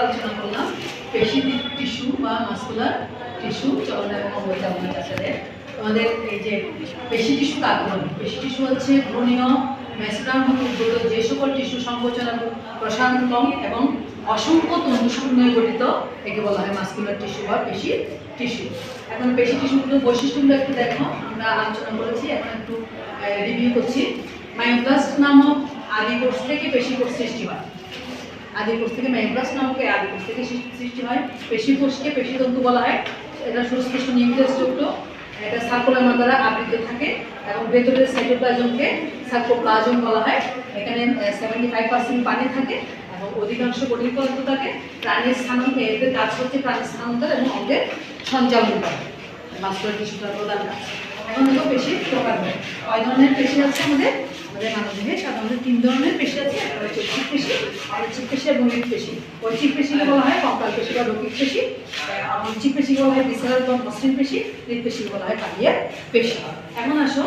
আলোচনা করলাম। পেশি টিস্যু বা মাস্কুলার টিস্যু চলন এবং অবচালনা চাষাদের আমাদের এই যে পেশি টিস্যু বলে পেশি টিস্যু হচ্ছে ভ্রূণীয় উদ্ভূত যে সকল টিস্যু সংকোচন এবং প্রসারণ এবং অসংখ্য তন্তুসমূহ নিয়ে গঠিত, একে বলা হয় মাস্কুলার টিস্যু বা পেশি টিস্যু। এখন পেশি টিস্যুগুলোর বৈশিষ্ট্যগুলো একটু দেখো, আমরা আলোচনা করেছি, এখন একটু রিভিউ করছি। মায়োপ্লাস্ট নামক আদি কোষ থেকে পেশি কোষ সৃষ্টি হয়। আদি কোষ থেকে মায়োপ্লাস্ট নামক এই আদি কোষ থেকে সৃষ্টি হয়। পেশি কোষকে পেশিতন্তু বলা হয়। এটা সুস্পষ্ট নিউক্লিয়াস যুক্ত এটা সার্কুলামা দ্বারা আবৃত থাকে এবং ভেতরের সাইটোপ্লাজমকে সার্কোপ্লাজম বলা হয়। এখানে সেভেন্টি ফাইভ পার্সেন্ট পানি থাকে এবং অধিকাংশ কঠিন পদার্থ থাকে। প্রাণীর স্থানান্তর এদের কাজ হচ্ছে প্রাণীর স্থানান্তর এবং অঙ্গের সঞ্চালন করা। মাস্কুলার টিস্যুটার প্রধান কাজ এখন দেখো পেশি প্রকার হয় ধরনের পেশি আছে আমাদের? আমাদের মানবদেহে সাধারণত তিন ধরনের পেশি আছে। একটা হচ্ছে চিক পেশি আর চিক পেশি এবং মৃত পেশি। ঐচ্ছিক পেশিকে বলা হয় কঙ্কাল পেশি বা রোগিক পেশি। আর চিক পেশিকে বলা হয় বিশাল বা মসৃণ পেশি মৃত পেশিকে বলা হয় কালিয়া পেশি। এখন আসো